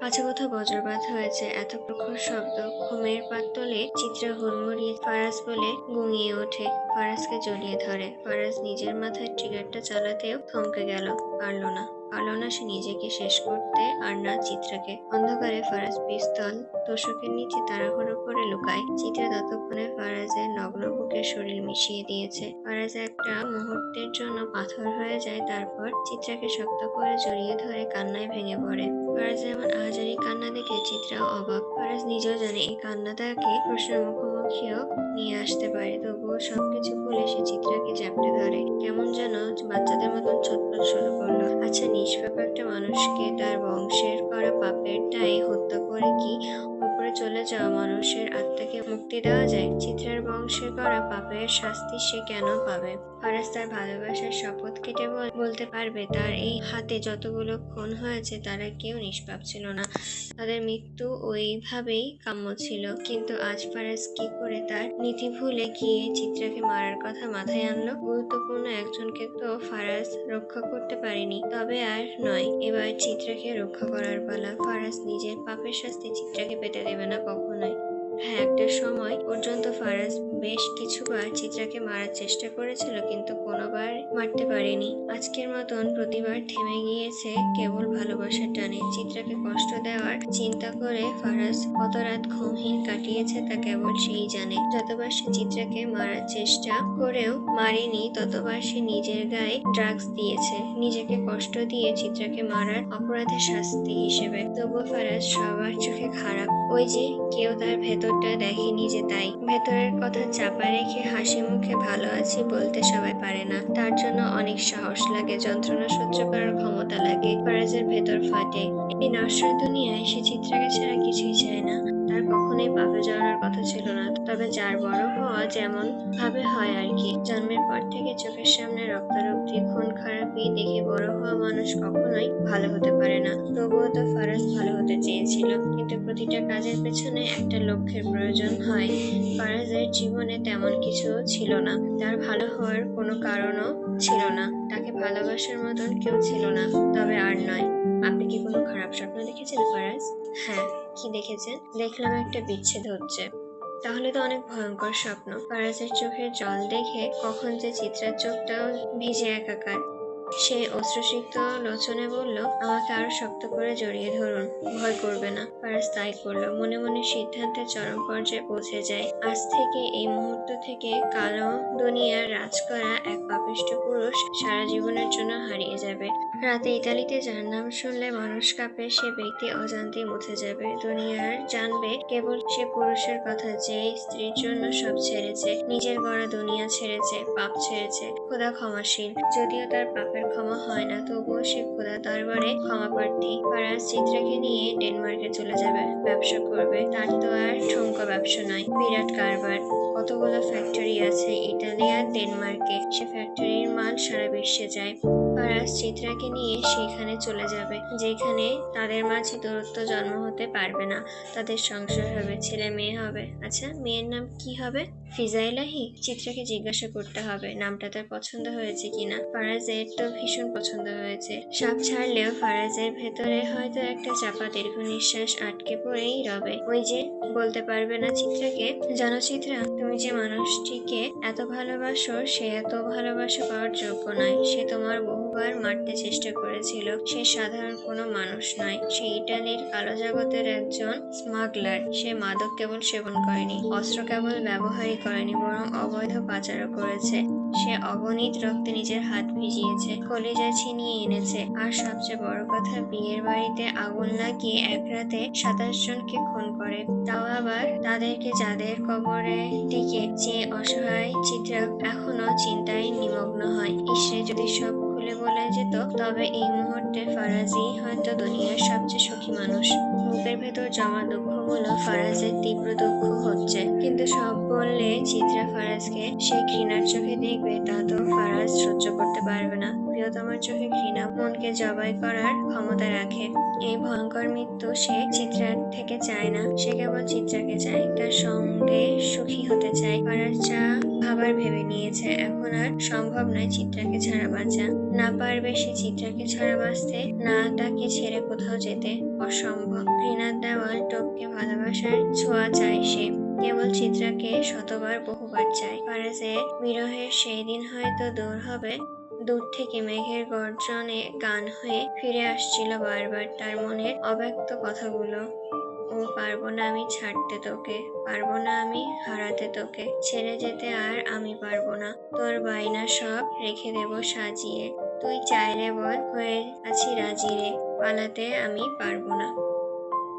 কাছে কোথাও বজ্রপাত হয়েছে। এত প্রখর শব্দ, ঘুমের পাত্তলে চিত্রা হুড়মুড়িয়ে ফারাজ বলে গুঙিয়ে ওঠে। ফারাজকে জড়িয়ে ধরে। ফারাজ নিজের মাথায় ট্রিগারটা চালাতেও থমকে গেল। পারল না পারল না সে নিজেকে শেষ করতে আর না চিত্রাকে। অন্ধকারে ফারাজ পিস্তল তোষকের নিচে তাড়াহুড়ো করে লুকায়। চিত্রা ততক্ষণে ফারাজের নগ্ন বুকের শরীর মিশিয়ে দিয়েছে। ফারাজ একটা মুহূর্তের জন্য পাথর হয়ে যায়, তারপর চিত্রাকে শক্ত করে জড়িয়ে ধরে কান্নায় ভেঙে পড়ে। ফারাজের আহাজারি কান্না দেখে চিত্রা অবাক। ফারাজ নিজেও জানে এই কান্না তাকে প্রশ্নের মুখোমুখিও নিয়ে আসতে পারে, তবুও সবকিছু ভুলে সে চিত্রাকে চ্যাপটে ধরে। কেমন যেন বাচ্চাদের মতন ছটফট শুরু করল। আচ্ছা নিষ্পাপ একটা মানুষকে তার বংশের করা পাপের দায়ে হত্যা করে কি উপরে চলে যাওয়া মানুষের আত্মাকে মুক্তি দেওয়া যায়। চিত্রার বংশের করা পাপের শাস্তি সে কেন পাবে? ফারাজ তার ভালোবাসার শপথ কেটে বলতে পারবে, তার এই হাতে যতগুলো খুন হয়েছে তারা কেউ নিষ্পাপ ছিল না। তাদের মৃত্যু ওইভাবেই কাম্য ছিল। কিন্তু আজ ফারাজ কি করে তার নীতি ভুলে গিয়ে চিত্রাকে মারার কথা মাথায় আনলো? গুরুত্বপূর্ণ একজনকে তো ফারাজ রক্ষা করতে পারেনি। তবে আর নয়, এবার চিত্রাকে রক্ষা করার পালা ফারাজ নিজের পাপের শাস্তি চিত্রাকে পেতে দেবে না কখনোই। হ্যাঁ একটা সময় পর্যন্ত ফারাজ বেশ কিছুবার চিত্রাকে মারার চেষ্টা করেছিল, কিন্তু কোনোবার মারতে পারেনি। আজকের মতন প্রতিবার থেমে গিয়েছে কেবল ভালোবাসার টানে। চিত্রাকে কষ্ট দেওয়ার চিন্তা করে ফারাজ কত রাত ঘুমহীন কাটিয়েছে তা কেবল সেই জানে। যতবার সে চিত্রাকে মারার চেষ্টা করেও মারেনি, ততবার সে নিজের গায়ে ড্রাগস দিয়েছে। নিজেকে কষ্ট দিয়ে চিত্রাকে মারার অপরাধের শাস্তি হিসেবে। তবুও ফারাজ সবার চোখে খারাপ ওই যে কেউ তার ভেতরটা দেখেনি যে তাই। ভেতরের কথা চাপা রেখে হাসি মুখে ভালো আছি বলতে সবাই পারে না। তার জন্য অনেক সাহস লাগে, যন্ত্রণা সহ্য করার ক্ষমতা লাগে, ফারাজের ভেতর ফাটে। এই নশ্বর দুনিয়ায় সে চিত্রাকে ছাড়া কিছুই চায় না। তার কখনোই পাপে যাওয়ার কথা ছিল না। তবে যার বড় হওয়া যেমন ভাবে হয় আর কি। জন্মের পর থেকে চোখের সামনে রক্তারক্তি, খুন খারাপি দেখে বড় হওয়া মানুষ কখনোই ভালো হতে পারে না। তবুও তো ফারাজ ভালো হতে চেয়েছিল। কিন্তু প্রতিটা কাজের পেছনে একটা লক্ষ্যের প্রয়োজন হয়। ফারাজের জীবনে তেমন কিছু ছিল না। তার ভালো হওয়ার কোনো কারণও ছিল না। তাকে ভালোবাসার মতন কেউ ছিল না। তবে আর নয়। আপনি কি কোনো খারাপ স্বপ্ন দেখেছেন, ফারাজ? হ্যাঁ। কি দেখেছেন দেখলাম একটা বিচ্ছেদ হচ্ছে। তাহলে তো অনেক ভয়ঙ্কর স্বপ্ন। ফারাজের চোখের জল দেখে কখন যে চিত্রার চোখটাও ভিজে একাকার। সে অশ্রুসিক্ত লোচনে বলল, আমাকে আরও শক্ত করে জড়িয়ে ধরুন। ভয় করবে না। ফারাজ তাই করল। মনে মনে সিদ্ধান্তের চরম পর্যায়ে পৌঁছে যায়। আজ থেকে এই মুহূর্ত থেকে কালো দুনিয়ার রাজ করা এক পাপিষ্ঠ পুরুষ সারা জীবনের জন্য হারিয়ে যাবে। রাতে ইতালিতে যার নাম শুনলে মানুষ কাঁপে, সে ব্যক্তি অজান্তে মুছে যাবে। দুনিয়ার জানবে কেবল সে পুরুষের কথা যে স্ত্রীর জন্য সব ছেড়েছে। নিজের গড়া দুনিয়া ছেড়েছে, পাপ ছেড়েছে। খোদা ক্ষমাশীল, যদিও তার পাপের ক্ষমা হয় না, তবুও সে খোদা দরবারে ক্ষমা প্রার্থী। ফারাজ চিত্রাকে নিয়ে ডেনমার্কে চলে যাবে, ব্যবসা করবে। তার তো আর ঠুমকো ব্যবসা নয়, বিরাট কারবার। কতগুলো ফ্যাক্টরি আছে ইটালি আর ডেনমার্কে। সে ফ্যাক্টরির মাল সারা বিশ্বে যায়। ফারাজ চিত্রাকে নিয়ে সেখানে চলে যাবে, যেখানে তাদের মাঝে দূরত্ব জন্ম হতে পারবে না। তাদের সংসার হবে, ছেলে মেয়ে হবে। আচ্ছা মেয়ের নাম কি হবে? ফিজাইলাহি? চিত্রাকে জিজ্ঞাসা করতে হবে, নামটা তার পছন্দ হয়েছে কিনা? ফারাজের তো ভীষণ পছন্দ হয়েছে। সাপ ছাড়লেও ফারাজের ভেতরে হয়তো একটা চাপা দীর্ঘ নিঃশ্বাস আটকে পড়েই রবে। ওই যে, বলতে পারবে না চিত্রাকে, জানো চিত্রা, তুমি যে মানুষটিকে এত ভালোবাসো, সে এত ভালোবাসা পাওয়ার যোগ্য নয়। সে তোমার বহুবার মারতে চেষ্টা করেছিল, সে সাধারণ কোনো মানুষ নয়। সে ইটালির কালো জগতের একজন স্মাগলার সে মাদক কেবল সেবন করেনি, অস্ত্র কেবল ব্যবহারই করেনি, বরং অবৈধ পাচারও করেছে। সে অগণিত রক্তে নিজের হাত ভিজিয়েছে, কলিজা ছিনিয়ে এনেছে। আর সবচেয়ে বড় কথা, বিয়ের বাড়িতে আগুন লাগিয়ে এক রাতে সাতাশ জনকে খুন করে। তাও আবার তাদেরকে যাদের কবরে দিকে যে অসহায় চিত্রা এখনও চিন্তায় নিমগ্ন হয়। ঈশ্বরে যদি সব খুলে বলে যেত, তবে এই মুহূর্তে ফারাজি হয়তো দুনিয়ার সবচেয়ে সুখী মানুষ। বুকের ভেতর জমা দুঃখগুলো ফারাজের তীব্র দুঃখ হচ্ছে, কিন্তু সব বললে চিত্রা ফারাজকে, সে ঘৃণার চোখে দেখবে, তা তো ফারাজ সহ্য করতে পারবে না। প্রিয়তমার চোখে ঘৃণা, মনকে জবাই করার ক্ষমতা রাখে। এই ভয়ঙ্কর মৃত্যু সে চিত্রার থেকে চায় না। সে কেবল চিত্রাকে চায়, তার সঙ্গে সুখী হতে চায়। পারার চা ভাবার ভেবে নিয়েছে, এখন আর সম্ভব নয় চিত্রাকে ছাড়া বাঁচা। না পারবে সে চিত্রাকে ছাড়া বাঁচতে, না তাকে ছেড়ে কোথাও যেতে। অসম্ভব। ঘৃণার দেওয়াল টপকে ভালোবাসার ছোঁয়া চায় সে। কেবল চিত্রাকে শতবার বহুবার চায় পারাজের বিরহের সেই দিন হয়তো দূর হবে। দূর থেকে মেঘের গর্জনে গান হয়ে ফিরে আসছিল বারবার তার মনের অব্যক্ত কথাগুলো। ও, পারব না আমি ছাড়তে তোকে, পারব না আমি হারাতে তোকে, ছেড়ে যেতে আর আমি পারব না। তোর বায়না সব রেখে দেব সাজিয়ে। তুই চাইলে বল, হয়ে আছি রাজি রে, পালাতে আমি পারব না।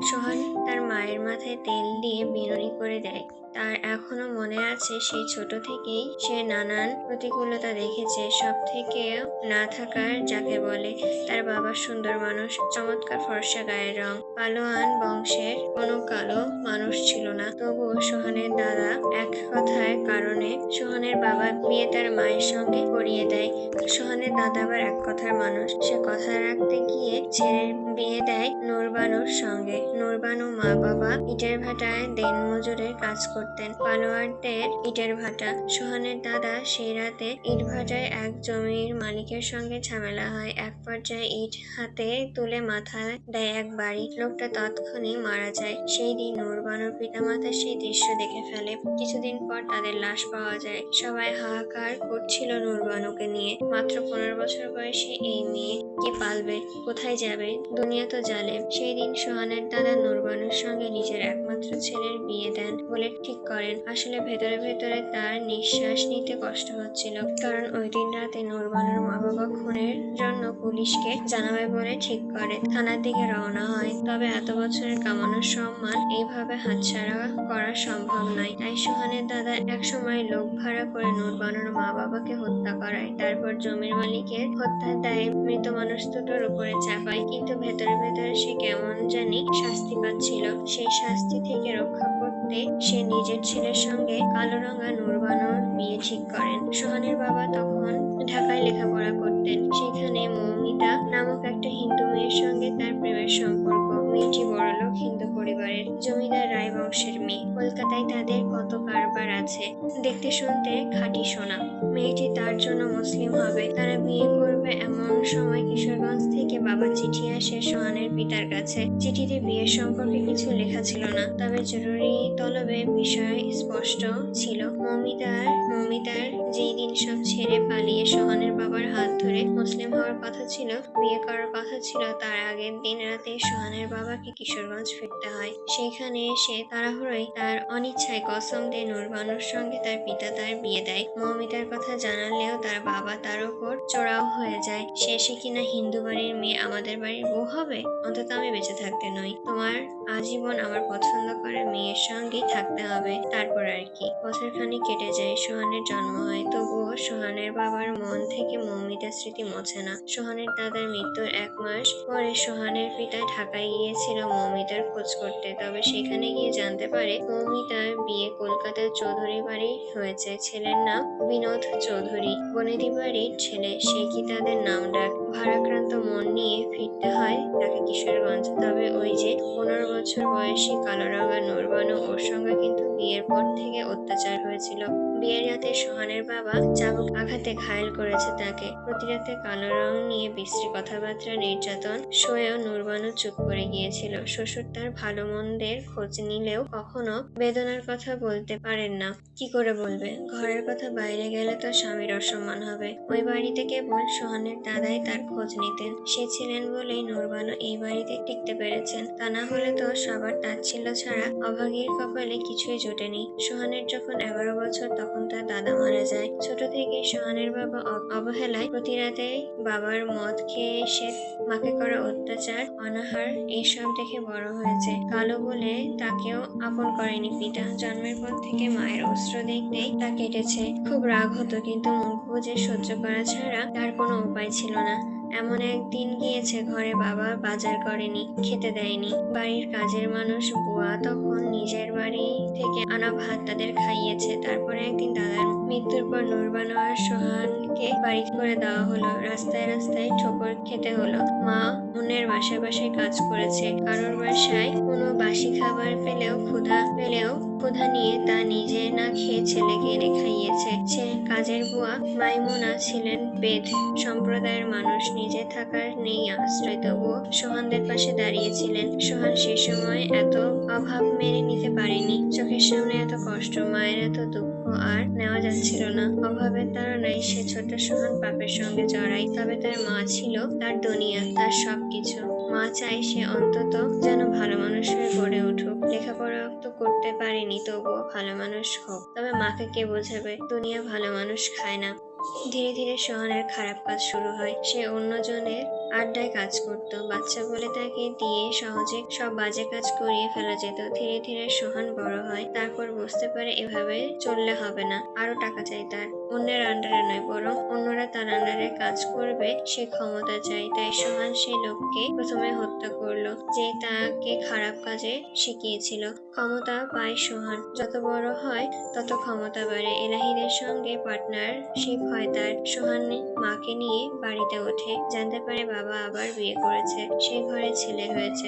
সোহান তার মায়ের মাথায় তেল দিয়ে বিনুনি করে দেয়। তার এখনও মনে আছে সেই ছোট থেকেই সে নানান প্রতিকূলতা দেখেছে। সব থেকে না থাকার যাকে বলে তার বাবা সুন্দর মানুষ, চমৎকার ফর্সা গায়ের রং, পালোয়ান বংশের কোনো কালো মানুষ ছিল না। তবুও সোহানের দাদা এক কথায় কারণে সোহানের বাবা বিয়ে তার মায়ের সঙ্গে করিয়ে দেয়। সোহানের দাদা আবার এক কথার মানুষ। সে কথা রাখতে গিয়ে ছেলের বিয়ে দেয় নোরবানুর সঙ্গে। নুরবানু মা বাবা ইটের ভাটায় দিন মজুরের কাজ করতেন পালোয়ারদের ইটের ভাটা। সোহানের দাদা সেই রাতে ইট ভাটায় এক জমির মালিকের সঙ্গে ঝামেলা হয়। এক পর্যায়ে ইট হাতে তুলে মাথায় দেয় এক বাড়ি। লোকটা তৎক্ষণে মারা যায়। সেই দিন নুরবানুর পিতামাতা সেই দৃশ্য দেখে ফেলে। কিছুদিন পর তাদের লাশ পাওয়া যায়। সবাই হাহাকার করছিল নুরবানুকে নিয়ে। মাত্র পনেরো বছর বয়সে এই মেয়ে কি পালবে? কোথায় যাবে? দুনিয়া তো জালে সেই দিন সোহানের দাদা নুরবানুর সঙ্গে নিজের একমাত্র ছেলের বিয়ে দেন বলে ঠিক করেন। আসলে ভেতরে ভেতরে তার নিঃশ্বাস নিতে কষ্ট হচ্ছিল। কারণ ওই দিন রাতে নুরবানুর মা বাবা খুনের জন্য পুলিশকে জানাবে বলে ঠিক করে। থানার দিকে রওনা হয়। তবে এত বছরের কামানোর সম্মান এইভাবে হাতছাড়া করা সম্ভব নয়। তাই সোহানের দাদা একসময় লোক ভাড়া করে নুরবানুর মা বাবাকে হত্যা করায়। তারপর জমির মালিকের হত্যার দায়ে মৃত মানুষ দুটোর উপরে চাপায়। কিন্তু ভেতরে ভেতরে সে কেমন জানি শাস্তি পাচ্ছিল। সেই শাস্তি থেকে রক্ষা করতে সে নিজের ছেলের সঙ্গে কালো রঙা নুরবানোর বিয়ে ঠিক করেন। সোহানের বাবা তখন ঢাকায় লেখাপড়া করতেন। সেখানে মৌমিতা নামক একটা হিন্দু মেয়ের সঙ্গে তার প্রেমের সম্পর্ক। মেয়েটি বড়লোক হিন্দু পরিবারের জমিদার রায় বংশের মেয়ে। কলকাতায় তাদের কত কারবার আছে? দেখতে শুনতে খাঁটি সোনা। মেয়েটি তার জন্য মুসলিম হবে। তারা বিয়ে করবে এমন সময় কিশোরগঞ্জ থেকে বাবা চিঠি আসে সোহানের পিতার কাছে। চিঠিতে বিয়ের সম্পর্কে কিছু লেখা ছিল না, তবে জরুরি তলবে বিষয় স্পষ্ট ছিল। মমিতার মমিতার যেই দিন সব ছেড়ে পালিয়ে সোহানের বাবার হাত ধরে মুসলিম হওয়ার কথা ছিল, বিয়ে করার কথা ছিল, তার আগের দিন রাতে সোহানের বাবাকে কিশোরগঞ্জ ফিরতে হয়। সেখানে এসে তাড়াহুড়োই তার অনিচ্ছায় কসম দিয়ে নুরবানুর সঙ্গে তার পিতা তার বিয়ে দেয়। মমিতার কথা জানালেও তার বাবা তার উপর চড়াও হয়ে যায়। শেষে কিনা হিন্দু বাড়ির মেয়ে আমাদের বাড়ির বউ হবে? অন্তত আমি বেঁচে থাকতে নই। তোমার আজীবন আমার পছন্দ করে মেয়ের সঙ্গেই থাকতে হবে। তারপর আর কি। বছর খানিক কেটে যায়, সোহানের জন্ম হয়। তবুও সোহানের বাবার মন থেকে মৌমিতার স্মৃতি মোছে না। সোহানের দাদার মৃত্যুর এক মাস পরে সোহানের পিতা ঢাকায় গিয়েছিল মৌমিতার খোঁজ করতে। তবে সেখানে গিয়ে জানতে পারে মৌমিতার বিয়ে কলকাতার চৌধুরী বাড়ি হয়েছে। ছেলের নাম বিনোদ চৌধুরী। বনেদি বাড়ির ছেলে সে কি তাদের নাম ডাক ভারাক্রান্ত মন নিয়ে ফিরতে হয় তাকে কিশোরগঞ্জ তবে ওই যে পনেরো বছর বয়সী কালোরঙা নুরবানু ওর সঙ্গে কিন্তু বিয়ের পর থেকে অত্যাচার হয়েছিল। বিয়ের রাতে সোহানের বাবা চাবুক আঘাতে ঘায়েল করেছে তাকে। প্রতি রাতে কালো রং নিয়ে বিশ্রী কথাবার্তা, নির্যাতন, সয়েও নুরবানু চুপ করে গিয়েছিল। শ্বশুর তার ভালো মন্দের খোঁজ নিলেও কখনো বেদনার কথা বলতে পারেন না। কি করে বলবে? ঘরের কথা বাইরে গেলে তো স্বামীর অসম্মান হবে। ওই বাড়িতে কেবল সোহানের দাদাই তার খোঁজ নিতেন। সে ছিলেন বলেই নুরবানু এই বাড়িতে টিকতে পেরেছেন। তা না হলে তো সবার তাচ্ছিল্য ছাড়া অভাগীর কপালে কিছুই জোটেনি। সোহানের যখন এগারো বছর, তখন তার দাদা মারা যায়। ছোট থেকে সোহানের বাবা অবহেলায় প্রতি রাতে বাবার মদ খেয়ে এসে মাকে করা অত্যাচার, অনাহার, এইসব দেখে বড় হয়েছে। কালো বলে তাকেও আপন করেনি পিতা। জন্মের পর থেকে মায়ের অস্ত্র দেখতেই তা কেটেছে। খুব রাগ হতো, কিন্তু মুখ বুজে সহ্য করা ছাড়া তার কোনো উপায় ছিল না। এমন একদিন গিয়েছে ঘরে বাবা, বাজার করেনি, খেতে দেয়নি। বাড়ির কাজের মানুষ বুয়া তখন নিজের বাড়ি থেকে আনা ভাত তাদের খাইয়েছে। তারপরে একদিন দাদার মৃত্যুর পর নুরবানো সোহানকে বাড়ি করে দেওয়া হলো। রাস্তায় রাস্তায় ঠোকর খেতে হলো। মা অন্যের বাসায় বাসায় কাজ করেছে। কারোর বাসায় কোনো বাসি খাবার পেলেও ক্ষুধা পেলেও ক্ষুধা নিয়ে তা নিজে না খেয়ে ছেলেকে এনে খাইয়েছে। সে কাজের বুয়া মাইমুনা ছিলেন বেদ সম্প্রদায়ের মানুষ নিজে থাকার নেই আশ্রয়, তবুও সোহানদের পাশে দাঁড়িয়েছিলেন। সোহান সে সময় এত অভাব মেনে নিতে পারেনি। চোখের সামনে এত কষ্ট, মায়ের এত দুঃখ আর নেওয়া যাচ্ছিল না। অভাবের তাড়নায় সে ছোট সোহান পাপের সঙ্গে জড়াই তবে তার মা ছিল তার দুনিয়া, তার সবকিছু। মা চাই সে অন্তত যেন ভালো মানুষ হয়ে গড়ে উঠুক। লেখাপড়া তো করতে পারেনি, তবুও ভালো মানুষ হোক। তবে মাকে কে বোঝাবে? দুনিয়া ভালো মানুষ খায় না। ধীরে ধীরে সোহানের খারাপ কাজ শুরু হয়। সে অন্যজনের আড্ডায় কাজ করত। বাচ্চা বলে তাকে দিয়ে সহজে সব বাজে কাজ করিয়ে ফেলা যেত। ধীরে ধীরে সোহান বড় হয়। তারপর বুঝতে পারে এভাবে চললে হবে না। আরও টাকা চাই তার। অন্যের আন্ডারে নয়, বরং অন্যরা তার আন্ডারে কাজ করবে, সে ক্ষমতা চাই। তাই সোহান সেই লোককে প্রথমে হত্যা করল, যে তাকে খারাপ কাজে শিখিয়েছিল। ক্ষমতা পায় সোহান। যত বড় হয়, তত ক্ষমতা বাড়ে। এলাহিদের সঙ্গে পার্টনারশিপ হয় তার। সোহান মাকে নিয়ে বাড়িতে ওঠে। জানতে পারে বাবা আবার বিয়ে করেছে। সে ঘরে ছেলে হয়েছে।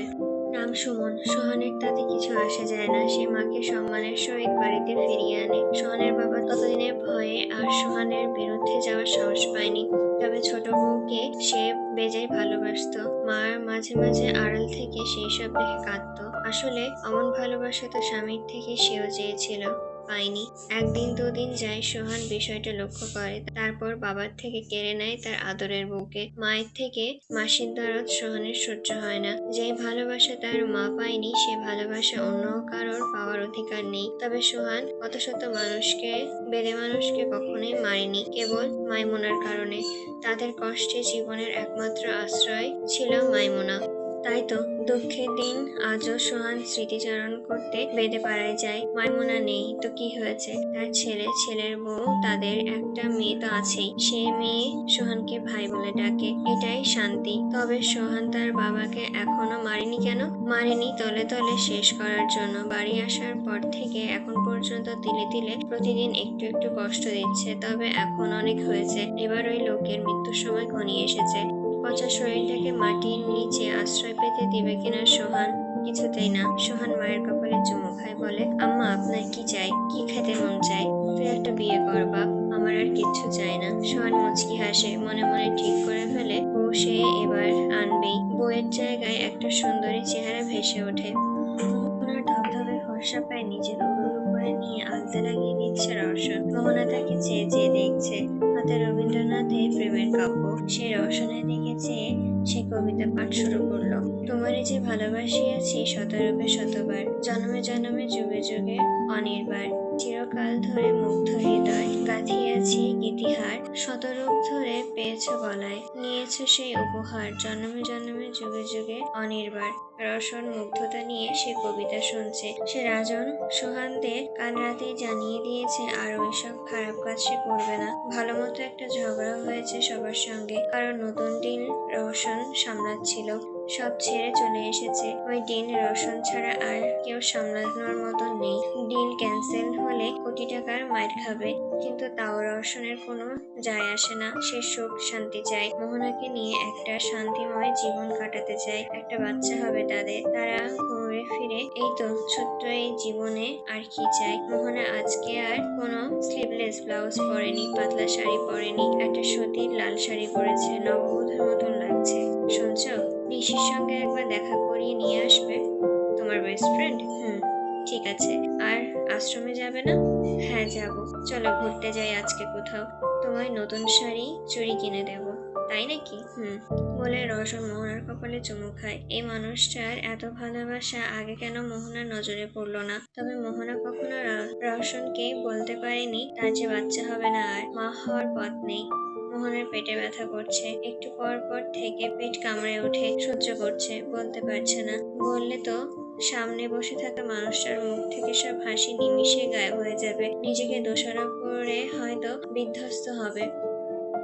নাম সুমন। সোহানের তাতে কিছু আসে যায় না। সে মাকে সম্মানের সহিত বাড়িতে ফিরিয়ে আনে। সোহানের বাবা ততদিনের ভয়ে আর সোহানের বিরুদ্ধে যাওয়ার সাহস পায়নি। তবে ছোট বউকে সে বেজায় ভালোবাসতো। মার মাঝে মাঝে আড়াল থেকে সেই সব দেখে কাঁদতো। আসলে অমন ভালোবাসা তো স্বামীর থেকে সেও চেয়েছিল। পায়নি। একদিন দুদিন যায় সোহান বিষয়টা লক্ষ্য করে, তারপর বাবার থেকে কেড়ে নেয় তার আদরের বউকে। মায়ের থেকে মাসির দরদ সোহানের সহ্য হয় না। যে ভালোবাসা তার মা পায়নি, সে ভালোবাসা অন্য কারোর পাওয়ার অধিকার নেই। তবে সোহান কত শত মানুষকে বেড়ে মানুষকে কখনোই মারেনি, কেবল মাইমুনার কারণে। তাদের কষ্টে জীবনের একমাত্র আশ্রয় ছিল মাইমুনা। তাই তো। দুঃখের দিন আজও সোহান স্মৃতিচারণ করতে বেদে পাড়ায় যায়। মাইমুনা নেই, তো কি হয়েছে? তার ছেলে, ছেলের বউ, তাদের একটা মেয়ে তো আছেই। সে মেয়ে সোহানকে ভাই বলে ডাকে। এটাই শান্তি। তবে সোহান তার বাবাকে এখনও মারেনি কেন? মারেনি তলে তলে শেষ করার জন্য। বাড়ি আসার পর থেকে এখন পর্যন্ত তিলে তিলে প্রতিদিন একটু একটু কষ্ট দিচ্ছে। তবে এখন অনেক হয়েছে। এবার ওই লোকের মৃত্যুর সময় ঘনিয়ে এসেছে। পচা শরীরটাকে মাটির নিচে আশ্রয় পেতে দিবে কিনা সোহান কিছুতেই না। সোহান মায়ের কপালে চুমু খায়, বলে, আম্মা, আপনার কি চাই? কি খেতে মন চায়? তুই একটা বিয়ে কর, বাপ। আমার আর কিচ্ছু চাই না। সোহান মুচকি হাসে, মনে মনে ঠিক করে ফেলে ও সে এবার আনবেই। বউয়ের জায়গায় একটা সুন্দরী চেহারা ভেসে ওঠে। মোহনার ধবধবে ফর্সা পায়ে নিজের উরুর উপরে নিয়ে আলতা লাগিয়ে দিচ্ছে রওশন। মোহনা তাকে চেয়ে চেয়ে দেখছে হাতে রবীন্দ্রনাথের প্রেমের কাব্য। সে রসনে দিকে চেয়ে সে কবিতা পাঠ শুরু করল। তোমার যে ভালোবাসিয়াছি শতরূপে শতবার, জন্মে জন্মে যুগে যুগে অনির্বার। চিরকাল ধরে মুগ্ধ হৃদয় গাঁথিয়াছি গীতিহার শতরূপ ধরে পেয়েছ গলায়, নিয়েছ সেই উপহার, জন্মে জন্মে, যুগে যুগে অনির্বার রসন মুগ্ধতা নিয়ে সে কবিতা শুনছে। সে রাজন সোহানদের কাল রাতেই জানিয়ে দিয়েছে, আর ওইসব খারাপ কাজ সে করবে না। ভালো মতো একটা ঝগড়া হয়েছে সবার সঙ্গে। কারণ নতুন দিন রোশন সামলাচ্ছিল। সব ছেড়ে চলে এসেছে। ওই ডিন রোশন ছাড়া আর কেউ সামলানোর মতো নেই। ডিল ক্যান্সেল হলে কোটি টাকার মায়ের খাবে। কিন্তু তাও রোশনের কোনো যায় আসে না। সে সুখ শান্তি চায়। মোহনাকে নিয়ে একটা শান্তিময় জীবন কাটাতে চায়। একটা বাচ্চা হবে তাদের। তারা ঘুরে ফিরে এই তো ছোট্ট এই জীবনে আর কি চাই মোহনা আজকে আর কোনো স্লিভলেস ব্লাউজ পরেনি, পাতলা শাড়ি পরেনি। একটা সুতির লাল শাড়ি পরেছে। নববধূর মতন লাগছে। শুনছো? ঋষির সঙ্গে একবার দেখা করিয়ে নিয়ে আসবে তোমার বেস্ট ফ্রেন্ড হুম। ঠিক আছে। আর আশ্রমে যাবে না? হ্যাঁ যাব। চলো ঘুরতে যাই আজকে কোথাও। তোমায় নতুন শাড়ি চুড়ি কিনে দেব। তাই নাকি? হুম। বলে রওশন মোহনার কপালে চুমু খায়। এই মানুষটার এত ভালোবাসা আগে কেন মোহনার নজরে পড়ল না? তবে মোহনা কখনো র- রওশনকে বলতে পারেনি তার যে বাচ্চা হবে না আর মা হওয়ার পথ নেই। মোহনের পেটে ব্যথা করছে। একটু পর পর থেকে পেট কামড়ে ওঠে, সহ্য করছে, বলতে পারছে না। বললে তো, সামনে বসে থাকা মানুষটার মুখ থেকে সব হাসি নিমিশে গায়েব হয়ে যাবে। নিজেকে দোষারোপ করে হয়তো বিধ্বস্ত হবে।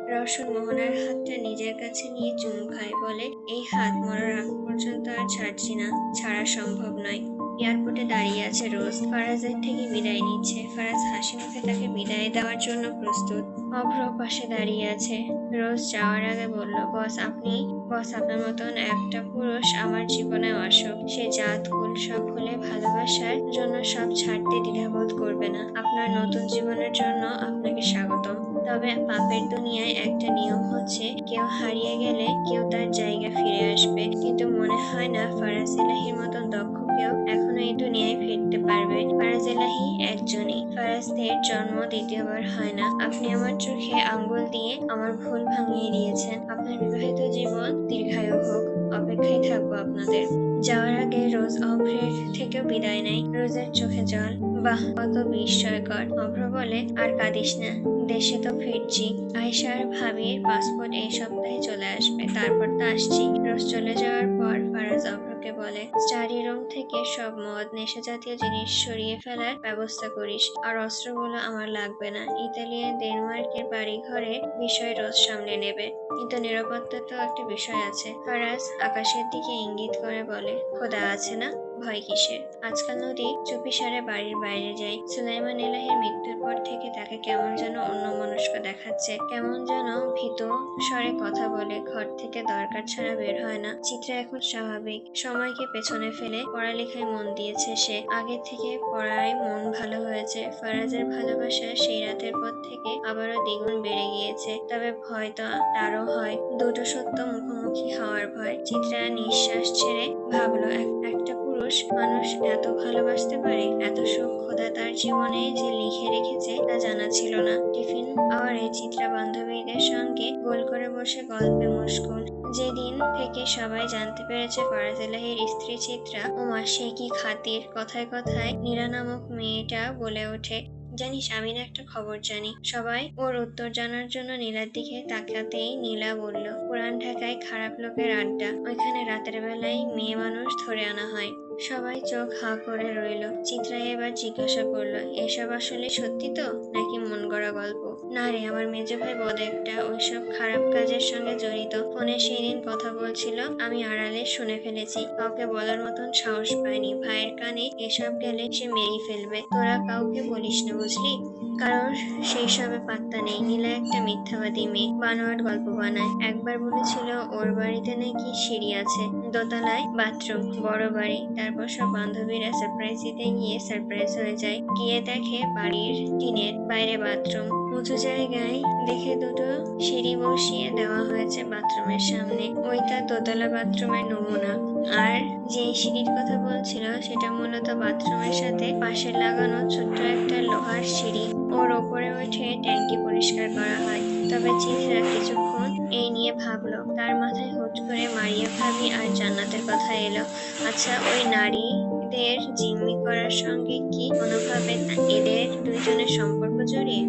রওশন মোহনার হাতটা নিজের কাছে নিয়ে চুমু খায়, বলে, এই হাত মরার আগ পর্যন্ত আর ছাড়ছি না। ছাড়া সম্ভব নয়। এয়ারপোর্টে দাঁড়িয়ে আছে রোজ। ফারাজের থেকে বিদায় নিচ্ছে। ফারাজ হাসি মুখে তাকে বিদায় দেওয়ার জন্য প্রস্তুত। অভ্র পাশে দাঁড়িয়ে আছে। রোজ যাওয়ার আগে বলল, বস, আপনি, বস, আপনার মতন একটা পুরুষ আমার জীবনে আসুক। সে জাত, কুল সব ভুলে ভালোবাসার জন্য সব ছাড়তে দ্বিধাবোধ করবে না। আপনার নতুন জীবনের জন্য আপনাকে স্বাগতম। তবে পাপের দুনিয়ায় একটা নিয়ম হচ্ছে, কেউ হারিয়ে গেলে কেউ তার জায়গা ফিরে আসবে। কিন্তু মনে হয় না ফারাজ এলাহির মতন দক্ষ কেউ এখনও এই দুনিয়ায় ফিরতে পারবে ফারাজ এলাহি একজনই। ফারাজদের জন্ম দ্বিতীয়বার হয় না। আপনি আমার চোখে আঙ্গুল দিয়ে আমার ভুল ভাঙিয়ে দিয়েছেন আপনার বিবাহিত জীবন দীর্ঘায়ু হোক। অপেক্ষায় থাকব আপনাদের। যাওয়ার আগে রোজ অভ্রের থেকেও বিদায় নেয়। রোজের চোখে জল। বাহ, কত বিস্ময়কর। অভ্র বলে, আর কাঁদিস না। দেশে তো ফিরছি। আয়সার ভাবির পাসপোর্ট এই সপ্তাহে চলে আসবে। তারপর তো আসছি। রোজ চলে যাওয়ার পর ফারাজ অভ্রকে বলে স্টাডি রুম থেকে সব মদ নেশা জাতীয় জিনিস সরিয়ে ফেলার ব্যবস্থা করিস। আর অস্ত্রগুলো আমার লাগবে না। ইতালিয়ান ডেনমার্কের বাড়ি ঘরে বিষয় রোজ সামলে নেবে। কিন্তু নিরাপত্তা তো একটা বিষয় আছে। ফারাজ আকাশের দিকে ইঙ্গিত করে বলে, খোদা আছে না? ভয় কিসের? আজকাল নদী চুপিসারে বাড়ির বাইরে যায় সুলাইমান এলাহির মৃত্যুর পর থেকে তাকে কেমন যেন অন্য অন্যমনস্ক দেখাচ্ছে। কেমন যেন ভীত স্বরে কথা বলে ঘর থেকে দরকার ছাড়া বের হয় না। চিত্রা এখন স্বাভাবিক। সময়কে পেছনে ফেলে পড়ালেখায় মন দিয়েছে সে। আগে থেকে পড়ায় মন ভালো হয়েছে। ফারাজের ভালোবাসা সেই রাতের পর থেকে আবারও দ্বিগুণ বেড়ে গিয়েছে। তবে ভয় তো তারও হয়। দুটো সত্য মুখোমুখি হওয়ার ভয়। চিত্রা নিঃশ্বাস ছেড়ে ভাবলো, এক- একটা পুরুষ মানুষ এত ভালোবাসতে পারে, এত সুখ খোদা তার জীবনে যে লিখে রেখেছে তা জানা ছিল না। টিফিন আওয়ারে চিত্রা বান্ধবীদের সঙ্গে গোল করে বসে গল্পে মুশকুল। যেদিন থেকে সবাই জানতে পেরেছে ফারাজিলাহির স্ত্রী চিত্রা, ওমা, সে কি খাতির? কথায় কথায় নীরা নামক মেয়েটা বলে ওঠে। জানিস, আমি না একটা খবর জানি। সবাই ওর উত্তর জানার জন্য নীলার দিকে তাকাতেই নীলা বলল, পুরান ঢাকায় খারাপ লোকের আড্ডা। ওইখানে রাতের বেলায় মেয়ে মানুষ ধরে আনা হয়। সবাই চোখ হা করে রইল। চিত্রা এবার জিজ্ঞাসা করল, এসব আসলে সত্যি তো? নাকি মন গড়া গল্প? না রে, আমার মেজো ভাই বড় একটা ওইসব খারাপ কাজের সঙ্গে জড়িত। ফোনে সেই দিন কথা বলছিল, আমি আড়ালে শুনে ফেলেছি। কাউকে বলার মতন সাহস পাইনি। ভাইয়ের কানে এসব গেলে সে মেরেই ফেলবে। তোরা কাউকে বলিস না, বুঝলি? কারোর সেই সবে পাত্তা নেই। নীলা একটা মিথ্যাবাদী মেয়ে। বানোয়াট গল্প বানায়। একবার বলেছিল, ওর বাড়িতে নাকি সিঁড়ি আছে। দোতলায় বাথরুম, বড় বাড়ি, তারপর সব বান্ধবীরা সারপ্রাইজ দিতে গিয়ে সারপ্রাইজ হয়ে যায়। গিয়ে দেখে বাড়ির টিনের বাইরে বাথরুম। উঁচু জায়গায় দেখে দুটো সিঁড়ি বসিয়ে দেওয়া হয়েছে বাথরুমের সামনে। ওইটা দোতলা বাথরুমের নমুনা। আর যে সিঁড়ির কথা বলছিল, সেটা মূলত বাথরুমের সাথে পাশে লাগানো ছোট্ট একটা লোহার সিঁড়ি। ওর ওপরে উঠে ট্যাঙ্কি পরিষ্কার করা হয়। তবে চিত্রা কিছুক্ষণ এই নিয়ে ভাবলো। তার মাথায় হুট করে মারিয়া ভাবি আর জান্নাতের কথা এলো। আচ্ছা ওই নারীদের জিম্মি করার সঙ্গে কি কোনোভাবে এদের দুইজনের সম্পর্ক জড়িয়ে?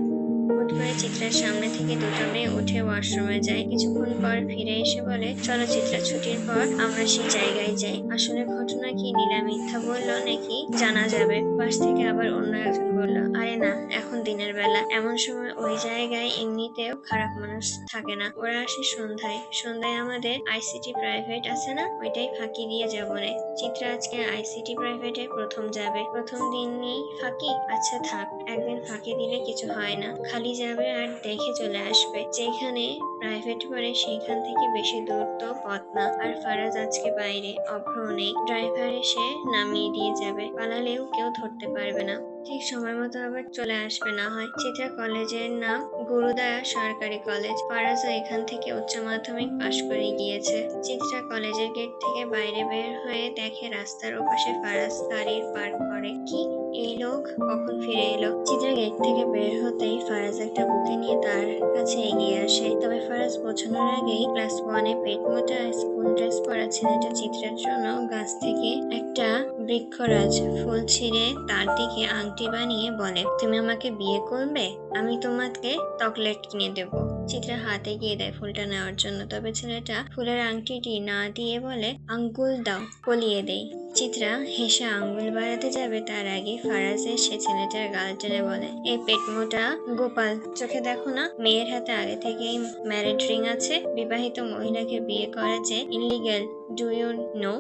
হুট করে চিত্রার সামনে থেকে দুটো মেয়ে উঠে ওয়াশরুমে যায়। কিছুক্ষণ পর ফিরে এসে বলে, চলো চিত্রা, ছুটির পর আমরা সেই জায়গায় যাই। আসলে ঘটনা কি নীলা মিথ্যা বলল নাকি জানা যাবে? পাশ থেকে আবার অন্য একজন বলল, আরে না, এখন দিনের বেলা। এমন সময় ওই জায়গায় এমনিতেও খারাপ মানুষ থাকে না। ওরা আসে সন্ধ্যায়। সন্ধ্যায় আমাদের আইসিটি প্রাইভেট আছে না? ওইটাই ফাঁকি দিয়ে যাব রে। চিত্রা আজকে আইসিটি প্রাইভেটে প্রথম যাবে। প্রথম দিনই ফাঁকি? আচ্ছা থাক, একদিন ফাঁকি দিলে কিছু হয় না। খালি যাবে আর দেখে চলে আসবে। যেখানে প্রাইভেট পড়ে সেখান থেকে বেশি দূর তো পথ না। আর ফারাজ আজকে বাইরে, অভ্র নেই। ড্রাইভার এসে নামিয়ে দিয়ে যাবে। পালালেও কেউ ধরতে পারবে না। ঠিক সময় মতো আবার চলে আসবে, না হয় চিত্রা কলেজের নাম গুরুদয়া সরকারি কলেজ। ফারাজা এখান থেকে উচ্চ মাধ্যমিক পাশ করে গিয়েছে। চিত্রা কলেজের গেট থেকে বাইরে বের হয়ে দেখে রাস্তার ওপাশে ফারাজ গাড়ির পার্ক করে। কি এই লোক কখন ফিরে এলো? চিত্রা গেট থেকে বের হতেই ফারাজ একটা বুকে নিয়ে তার কাছে এগিয়ে আসে। তবে ফারাজ বোঝানোর আগেই ক্লাস ওয়ানে পেট মোটা স্কুল ড্রেস পরা ছেলেটা চিত্রার জন্য গাছ থেকে একটা বৃক্ষরাজ ফুল ছিঁড়ে তার দিকে আংটি বানিয়ে বলে, তুমি আমাকে বিয়ে করবে? আমি তোমাকে চকলেট কিনে দেব। চিত্রা হাতে গিয়ে দেয় ফুলটা নেওয়ার জন্য। তবে ছেলেটা ফুলের আংটিটি না দিয়ে বলে, আঙ্গুল দাও, কলিয়ে দেই। চিত্রা হেসে আঙ্গুল বাড়াতে যাবে, তার আগে ফারাজ এসে ছেলেটার গাল টেনে বলে এই পেটমোটা গোপাল, চোখে দেখো না, মেয়ের হাতে আগে থেকেই ম্যারেড রিং আছে, বিবাহিত মহিলাকে বিয়ে করা যে ইলিগেল ডু ইউ নো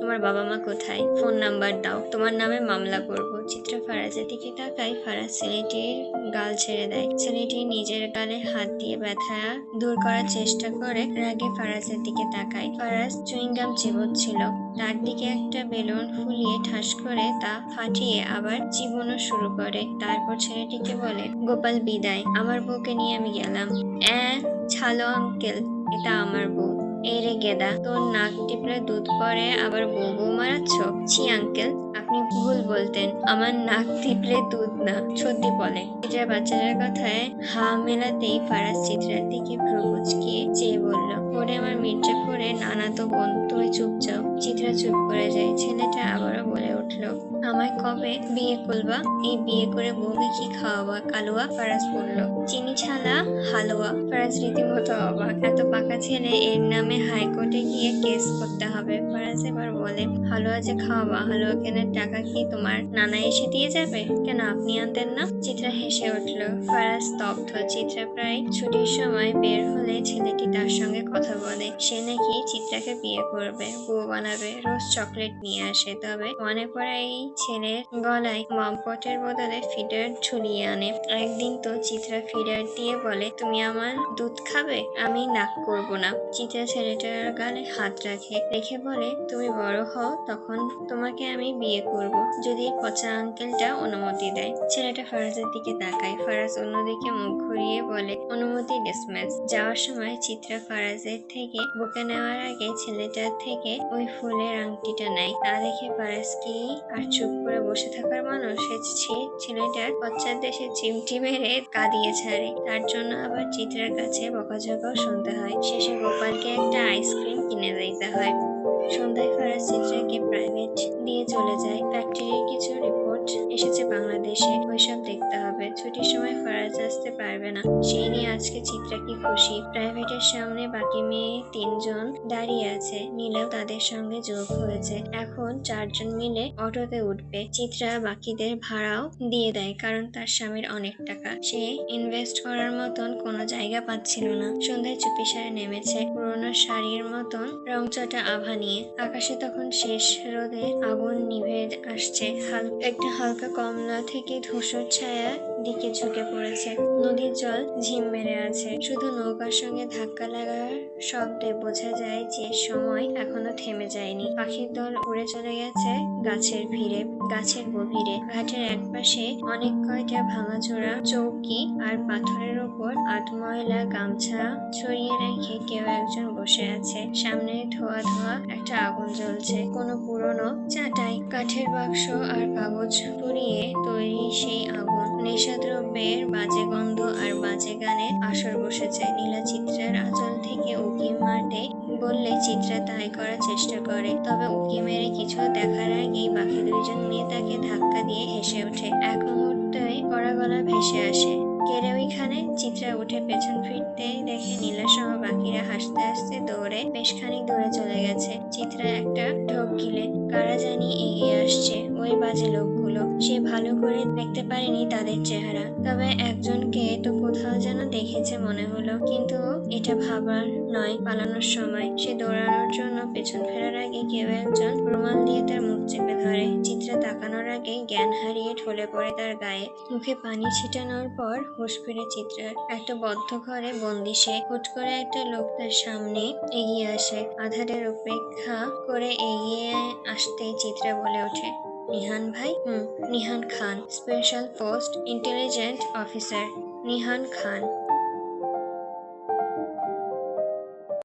তোমার বাবা মা কোথায়? ফোন নাম্বার দাও। তোমার নামে মামলা করব। চিত্রা ফারাজের দিকে তাকায়। ফারাজ ছেলেটির গাল ছেড়ে দেয়। ছেলেটি নিজের গালে হাত দিয়ে ব্যথা দূর করার চেষ্টা করে। রাগে ফারাজের দিকে তাকায়। ফারাজ চুইংগাম চিবোচ্ছিল। তার দিকে একটা বেলুন ফুলিয়ে ঠাস করে তা ফাটিয়ে আবার জীবনও শুরু করে। তারপর ছেলেটিকে বলে, গোপাল, বিদায়। আমার বউকে নিয়ে আমি গেলাম। অ্যাঁ, ছালো আঙ্কেল, এটা আমার বউ। এই রে গেদা, তোর নাক টিপলে দুধ পরে আবার বউ বউ মারাচ্ছ? ছি, আঙ্কেল, আপনি ভুল বলতেন। আমার নাক টিপলে দুধ না সত্যি বলে চিত্রা বাচ্চাটার কথায় হা মেলাতেই ফারাজ চিত্রার দিকে ভ্রু কুচকিয়ে চেয়ে বলল, ওরে আমার মির্জাপুরে নানা তো বোন, তুমি চুপ যাও। চিত্রা চুপ করে যায়। ছেলেটা আবারও বলে উঠল, আমায় কবে বিয়ে করবা? এই বিয়ে করে বউকে কি খাওয়াবা? কালুয়া ফারাজ বলল, চিনি ছালা হালুয়া। ফারাজ রীতিমতো অবাক, এত পাকা ছেলে, এর নামে হাইকোর্টে গিয়ে কেস করতে হবে। ফারাজ এবার বলে, হালুয়া যে খাওয়াবা হালুয়া কেনার টাকা কি তোমার নানা এসে দিয়ে যাবে? কেন আপনি আনতেন না? চিত্রা হেসে উঠল। ফারাজ স্তব্ধ। চিত্রা প্রায় ছুটির সময় বের হলে ছেলেটি তার সঙ্গে কথা বলে। সে নাকি চিত্রাকে বিয়ে করবে, বউ বানাবে, রোজ চকলেট নিয়ে আসে। তবে মনে পড়ে এই ছেলের গলায় মমপটের বদলে ফিডার ঝুলিয়ে আনে। একদিন তো চিত্রা ফিডার দিয়ে বলে, তুমি আমার দুধ খাবে? আমি নাক করব না। চিত্রা ছেলেটার গালে হাত রাখে। রেখে বলে, তুমি বড় হও, তখন তোমাকে আমি বিয়ে করব। যদি পচা আঙ্কেলটা অনুমতি দেয়। ছেলেটা ফারাজের দিকে তাকায়। ফারাজ অন্যদিকে মুখ ঘুরিয়ে বলে, অনুমতি ডিসমিস। যাওয়ার সময় চিত্রা ফারাজের থেকে বুকে নেওয়ার আগে ছেলেটার থেকে ওই ফুলের আংটিটা নেয়। তা দেখে ফারাজ কি আর চুপ করে বসে থাকার মানুষ? সে ছেলেটার পশ্চাৎ দেশে চিমটি মেরে কাঁদিয়ে ছাড়ে। তার জন্য আবার চিত্রার কাছে বকাঝকাও শুনতে হয়। শেষে গোপালকে একটা আইসক্রিম কিনে দিতে হয়। প্রাইভেট দিয়ে চলে যায়। ফ্যাক্টরির কিছু রিপোর্ট এসেছে বাংলাদেশে, ওইসব দেখতে হবে। ছুটির সময় ফরাজ আসতে পারবে না। সেই নিয়ে আজকে চিত্রা কি খুশি? প্রাইভেটের সামনে বাকি মেয়ে তিনজন দাঁড়িয়ে আছে। নীলাও তাদের সঙ্গে যোগ হয়েছে। এখন চারজন মিলে অটোতে উঠবে। চিত্রা বাকিদের ভাড়াও দিয়ে দেয়, কারণ তার স্বামীর অনেক টাকা। সে ইনভেস্ট করার মতন কোনো জায়গা পাচ্ছিল না। সন্ধ্যায় চুপিসারে নেমেছে। পুরোনো শাড়ির মতন রংচটা আভা নিয়ে। আকাশে তখন শেষ রোদে আগুন নিভে আসছে। হাল একটা হালকা কমলা থেকে ধূসর ছায়া দিকে ঝুঁকে পড়েছে। নদীর জল ঝিম মেরে আছে। শুধু নৌকার সঙ্গে ধাক্কা লাগার শব্দে বোঝা যায় যে সময় এখনও থেমে যায়নি। পাখির দল উড়ে চলে গেছে গাছের ভিড়ে, গাছের গভীরে। ঘাটের একপাশে অনেক কয়টা ভাঙাচোরা, চৌকি আর পাথরের ওপর আধময়লা গামছা ছড়িয়ে রেখে কেউ একজন বসে আছে। সামনে ধোয়া ধোয়া একটা আগুন জ্বলছে। কোনো পুরনো চাটাই, কাঠের বাক্স আর কাগজ পুড়িয়ে তৈরি সেই আগুন। নেশাদ্রব্যের বাজে গন্ধ আর বাজে গানে আসর বসেছে। নীলা চিত্রার আঁচল থেকে উকি মারতে বললে চিত্রা তাই করার চেষ্টা করে। তবে উকি মেরে কিছু দেখার আগেই বাকি দুইজন মেয়ে তাকে ধাক্কা দিয়ে হেসে ওঠে। এক মুহূর্তে কড়া গলা ভেসে আসে। কেড়ে ওইখানে চিত্রা উঠে পেছন ফিরতে দেখে নীলা সহ বাকিরা হাসতে হাসতে দৌড়ে বেশ খানিক দূরে চলে গেছে। চিত্রা একটা ঢোক গিলে, কারা জানি এগিয়ে আসছে। ওই বাজে লোকগুলো সে ভালো করে দেখতে পারেনি তাদের চেহারা। তবে একজনকে তো কোথাও যেন দেখেছে মনে হলো। কিন্তু এটা ভাবার নয়, পালানোর সময়। সে দৌড়ানোর জন্য পেছন ফেরার আগে কেউ একজন রুমাল দিয়ে তার মুখ চেপে ধরে। চিত্রা তাকানোর আগে জ্ঞান হারিয়ে ঢলে পড়ে তার গায়ে। মুখে পানি ছিটানোর পর হুঁশ ফিরে চিত্রার। একটা বদ্ধ ঘরে বন্দি সে। হুট করে একটা লোক তার সামনে এগিয়ে আসে। আধারের উপেক্ষা করে এগিয়ে আসতেই চিত্রা বলে ওঠে। निहान भाई Nihan Khan special post intelligent officer Nihan Khan